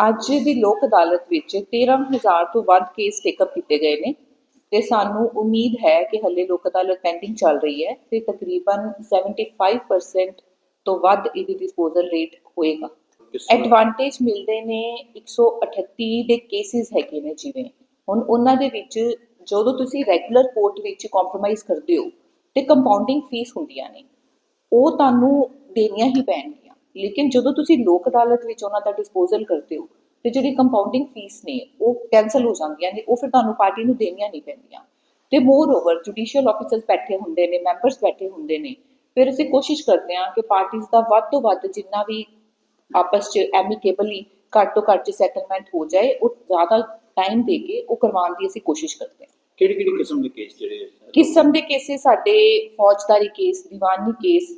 ਅੱਜ ਦੀ ਲੋਕ ਅਦਾਲਤ ਵਿੱਚ 13000 ਤੋਂ ਵੱਧ ਕੇਸ ਟੇਕਅਪ ਕੀਤੇ ਗਏ ਨੇ ਤੇ ਸਾਨੂੰ ਉਮੀਦ ਹੈ ਕਿ ਹੱਲੇ ਲੋਕ ਅਦਾਲਤ ਪੈਂਡਿੰਗ ਚੱਲ ਰਹੀ ਹੈ ਤੇ ਤਕਰੀਬਨ 75% ਤੋਂ ਵੱਧ ਇਹਦੀ ਡਿਸਪੋਜ਼ਲ ਰੇਟ ਹੋਏਗਾ। ਐਡਵਾਂਟੇਜ ਮਿਲਦੇ ਨੇ 138 ਦੇ ਕੇਸਿਸ ਹੈਗੇ ਨੇ ਜਿਵੇਂ। ਹੁਣ ਉਹਨਾਂ ਦੇ ਵਿੱਚ ਜਦੋਂ ਤੁਸੀਂ ਰੈਗੂਲਰ ਕੋਰਟ ਵਿੱਚ ਕੰਪਰੋਮਾਈਜ਼ ਕਰਦੇ ਹੋ ਤੇ ਕੰਪਾਊਂਡਿੰਗ ਫੀਸ ਹੁੰਦੀਆਂ ਨੇ ਉਹ ਤੁਹਾਨੂੰ ਦੇਣੀਆਂ ਹੀ ਪੈਣਗੀਆਂ। ਲੇਕਿਨ ਜਦੋਂ ਤੁਸੀਂ ਲੋਕ ਅਦਾਲਤ ਵਿੱਚ ਉਹਨਾਂ ਦਾ ਡਿਸਪੋਜ਼ਲ ਕਰਦੇ ਹੋ ਤੇ ਜਿਹੜੀ ਕੰਪਾਊਂਡਿੰਗ ਫੀਸ ਨੇ ਉਹ ਕੈਨਸਲ ਹੋ ਜਾਂਦੀਆਂ ਨੇ ਉਹ ਫਿਰ ਤੁਹਾਨੂੰ ਪਾਰਟੀ ਨੂੰ ਦੇਣੀਆਂ ਨਹੀਂ ਪੈਂਦੀਆਂ। ਤੇ ਮੋਰ ਓਵਰ ਜੁਡੀਸ਼ੀਅਲ ਆਫੀਸਰਸ ਬੈਠੇ ਹੁੰਦੇ ਨੇ ਮੈਂਬਰਸ ਬੈਠੇ ਹੁੰਦੇ ਨੇ ਫਿਰ ਅਸੀਂ ਕੋਸ਼ਿਸ਼ ਕਰਦੇ ਹਾਂ ਕਿ ਪਾਰਟੀਆਂ ਦਾ ਵੱਧ ਤੋਂ ਵੱਧ ਜਿੰਨਾ ਵੀ ਆਪਸ ਚ ਐਮਿਕੇਬਲੀ ਘੱਟ ਤੋਂ ਘੱਟ ਸੈਟਲਮੈਂਟ ਹੋ ਜਾਏ ਉਹ ਜ਼ਿਆਦਾ ਟਾਈਮ ਦੇ ਕੇ ਉਹ ਕਰਵਾਉਣ ਦੀ ਅਸੀਂ ਕੋਸ਼ਿਸ਼ ਕਰਦੇ ਹਾਂ। ਕਿਹੜੀ ਕਿਹੜੀ ਕਿਸਮ ਦੇ ਕੇਸ ਜਿਹੜੇ ਕਿਸਮ ਦੇ ਕੇਸਿਸ ਸਾਡੇ ਫੌਜਦਾਰੀ ਕੇਸ ਦੀਵਾਨੀ ਕੇਸ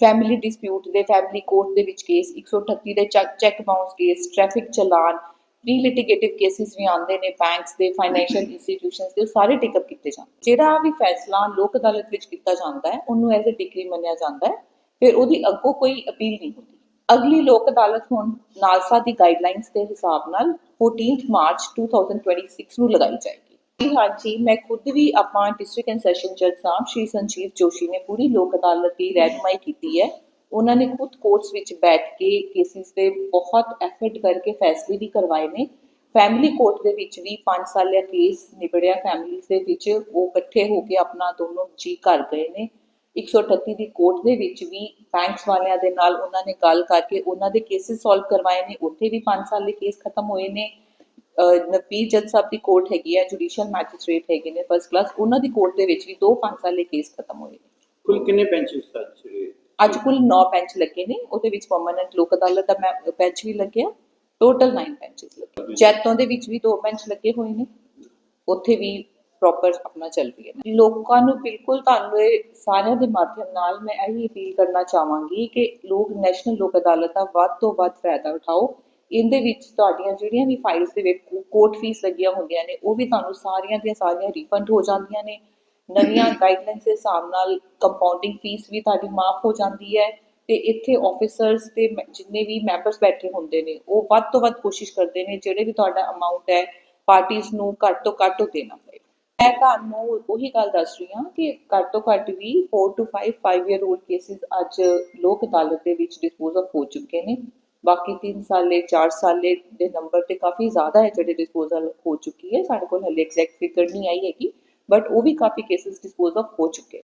ਫੈਮਿਲੀ ਡਿਸਪਿਊਟ ਦੇ ਫੈਮਿਲੀ ਕੋਰਟ ਦੇ ਵਿੱਚ ਕੇਸ 138 ਦੇ ਚੈੱਕ ਬਾਉਂਸ ਕੇਸ ਟ੍ਰੈਫਿਕ ਚਲਾਨ ਪ੍ਰੀ ਲਿਟੀਗੇਟਿਵ ਕੇਸਿਸ ਵੀ ਆਉਂਦੇ ਨੇ ਬੈਂਕਸ ਦੇ ਫਾਈਨੈਂਸ਼ੀਅਲ ਇੰਸਟੀਟਿਊਸ਼ਨਸ ਦੇ ਸਾਰੇ ਟੇਕਅਪ ਕੀਤੇ ਜਾਂਦੇ ਜਿਹੜਾ ਵੀ ਫੈਸਲਾ ਲੋਕ ਅਦਾਲਤ ਵਿੱਚ ਕੀਤਾ ਜਾਂਦਾ ਹੈ ਉਹਨੂੰ ਐਜ਼ ਅ ਡਿਗਰੀ ਮੰਨਿਆ ਜਾਂਦਾ ਹੈ ਫਿਰ ਉਹਦੀ ਅੱਗੋਂ ਕੋਈ ਅਪੀਲ ਨਹੀਂ ਹੁੰਦੀ। ਅਗਲੀ ਲੋਕ ਅਦਾਲਤ ਹੁਣ ਨਾਲਸਾ ਦੀ ਗਾਈਡਲਾਈਨਸ ਦੇ ਹਿਸਾਬ ਨਾਲ 14th ਮਾਰਚ 2026 ਨੂੰ ਲਗਾਈ ਜਾਏਗੀ। ਹਾਂਜੀ, ਮੈਂ ਖੁਦ ਵੀ ਆਪਾਂ ਡਿਸਟ੍ਰਿਕਟ ਐਂਡ ਸੈਸ਼ਨ ਜੱਜ ਸਾਹਿਬ ਸ਼੍ਰੀ ਸੰਜੀਵ ਜੋਸ਼ੀ ਨੇ ਪੂਰੀ ਲੋਕ ਅਦਾਲਤ ਦੀ ਰਹਿਨਮਾਈ ਕੀਤੀ ਹੈ। ਉਹਨਾਂ ਨੇ ਖੁਦ ਕੋਰਟਸ ਵਿੱਚ ਬੈਠ ਕੇ ਕੇਸਿਸ ਤੇ ਬਹੁਤ ਐਫਰਟ ਕਰਕੇ ਫੈਸਲੇ ਵੀ ਕਰਵਾਏ ਨੇ। ਫੈਮਿਲੀ ਕੋਰਟ ਦੇ ਵਿੱਚ ਵੀ 5 ਦਾ ਕੇਸ ਨਿਬੜਿਆ। ਫੈਮਿਲੀਜ਼ ਦੇ ਵਿੱਚ ਉਹ ਇਕੱਠੇ ਹੋ ਕੇ ਆਪਣਾ ਦੋਨੋਂ ਜੀ ਘਰ ਗਏ ਨੇ। 138 ਦੀ ਕੋਰਟ ਦੇ ਵਿੱਚ ਵੀ ਬੈਂਕਸ ਵਾਲਿਆਂ ਦੇ ਨਾਲ ਉਹਨਾਂ ਨੇ ਗੱਲ ਕਰਕੇ ਉਹਨਾਂ ਦੇ ਕੇਸਿਸ ਸੋਲਵ ਕਰਵਾਏ ਨੇ। ਉੱਥੇ ਵੀ 5 ਸਾਲ ਦੇ ਕੇਸ ਖਤਮ ਹੋਏ ਨੇ। ਨਪੀਰ ਜੱਜ ਸਾਹਿਬ ਦੀ ਕੋਰਟ ਹੈਗੀ ਹੈ ਜੁਡੀਸ਼ੀਅਲ ਮੈਜਿਸਟ੍ਰੇਟ ਹੈਗੇ ਨੇ ਫਸਟ ਕਲਾਸ ਉਹਨਾਂ ਦੀ ਕੋਰਟ ਦੇ ਵਿੱਚ ਵੀ ਦੋ 5 ਸਾਲ ਦੇ ਕੇਸ ਖਤਮ ਹੋਏ ਨੇ। ਕੁੱਲ ਕਿੰਨੇ ਬੈਂਚਸ ਸੱਚ ਜਿਹੜੇ ਅੱਜ ਕੁੱਲ 9 ਬੈਂਚ ਲੱਗੇ ਨੇ ਉਹਦੇ ਵਿੱਚ ਪਰਮਨੈਂਟ ਲੋਕ ਅਦਾਲਤ ਦਾ ਬੈਂਚ ਵੀ ਲੱਗਿਆ ਟੋਟਲ 9 ਬੈਂਚਸ ਲੱਗੇ। ਜੈਤੋਂ ਦੇ ਵਿੱਚ ਵੀ ਦੋ ਬੈਂਚ ਲੱਗੇ ਹੋਏ ਨੇ ਉੱਥੇ ਵੀ ਪ੍ਰੋਪਰ ਆਪਣਾ ਚੱਲ ਰਹੀ ਹੈ। ਲੋਕਾਂ ਨੂੰ ਬਿਲਕੁਲ ਤੁਹਾਨੂੰ ਇਹ ਸਾਰਿਆਂ ਦੇ ਮਾਧਿਅਮ ਨਾਲ ਮੈਂ ਇਹੀ ਅਪੀਲ ਕਰਨਾ ਚਾਹਾਂਗੀ ਕਿ ਲੋਕ ਨੈਸ਼ਨਲ ਲੋਕ ਅਦਾਲਤ ਦਾ ਵੱਧ ਤੋਂ ਵੱਧ ਫਾਇਦਾ ਉਠਾਓ। ਇਹਦੇ ਵਿੱਚ ਤੁਹਾਡੀਆਂ ਜਿਹੜੀਆਂ ਵੀ ਫਾਈਲਸ ਦੇ ਵਿੱਚ ਕੋਰਟ ਫੀਸ ਲੱਗੀਆਂ ਹੁੰਦੀਆਂ ਨੇ ਉਹ ਵੀ ਤੁਹਾਨੂੰ ਸਾਰੀਆਂ ਦੀਆਂ ਸਾਰੀਆਂ ਰਿਫੰਡ ਹੋ ਜਾਂਦੀਆਂ ਨੇ। ਨਵੀਆਂ ਗਾਈਡਲਾਈਨਸ ਦੇ ਹਿਸਾਬ ਨਾਲ ਕੰਪਾਊਂਡਿੰਗ ਫੀਸ ਵੀ ਤੁਹਾਡੀ ਮਾਫ ਹੋ ਜਾਂਦੀ ਹੈ ਤੇ ਇੱਥੇ ਆਫੀਸਰਸ ਤੇ ਜਿੰਨੇ ਵੀ ਮੈਂਬਰਸ ਬੈਠੇ ਹੁੰਦੇ ਨੇ ਉਹ ਵੱਧ ਤੋਂ ਵੱਧ ਕੋਸ਼ਿਸ਼ ਕਰਦੇ ਨੇ ਜਿਹੜੇ ਵੀ ਤੁਹਾਡਾ ਅਮਾਉਂਟ ਹੈ ਪਾਰਟੀਆਂ ਨੂੰ ਘੱਟ ਤੋਂ ਘੱਟ ਦੇਣਾ ਪਏ ਮੈਂ ਤੁਹਾਨੂੰ ਉਹੀ ਗੱਲ ਦੱਸ ਰਹੀ ਹਾਂ ਕਿ ਘੱਟ ਤੋਂ ਘੱਟ ਵੀ 4 to 5 5 ਇਅਰ 올ਡ ਕੇਸਿਸ ਅੱਜ ਲੋਕ ਅਦਾਲਤ ਦੇ ਵਿੱਚ ਡਿਸਪੋਜ਼ ਆਫ ਹੋ ਚੁੱਕੇ ਨੇ। ਬਾਕੀ 3 ਸਾਲੇ 4 ਸਾਲੇ ਦੇ ਨੰਬਰ ਤੇ ਕਾਫੀ ਜ਼ਿਆਦਾ ਹੈ ਜਿਹੜੇ ਡਿਸਪੋਜ਼ਲ ਹੋ ਚੁੱਕੀ ਹੈ। ਸਾਡੇ ਕੋਲ ਹਲੇ ਐਗਜ਼ੈਕਟ ਫਿਗਰ ਨਹੀਂ ਆਈ ਹੈਗੀ ਬਟ ਉਹ ਵੀ ਕਾਫੀ ਕੇਸਿਸ ਡਿਸਪੋਜ਼ ਆਫ ਹੋ ਚੁੱਕੇ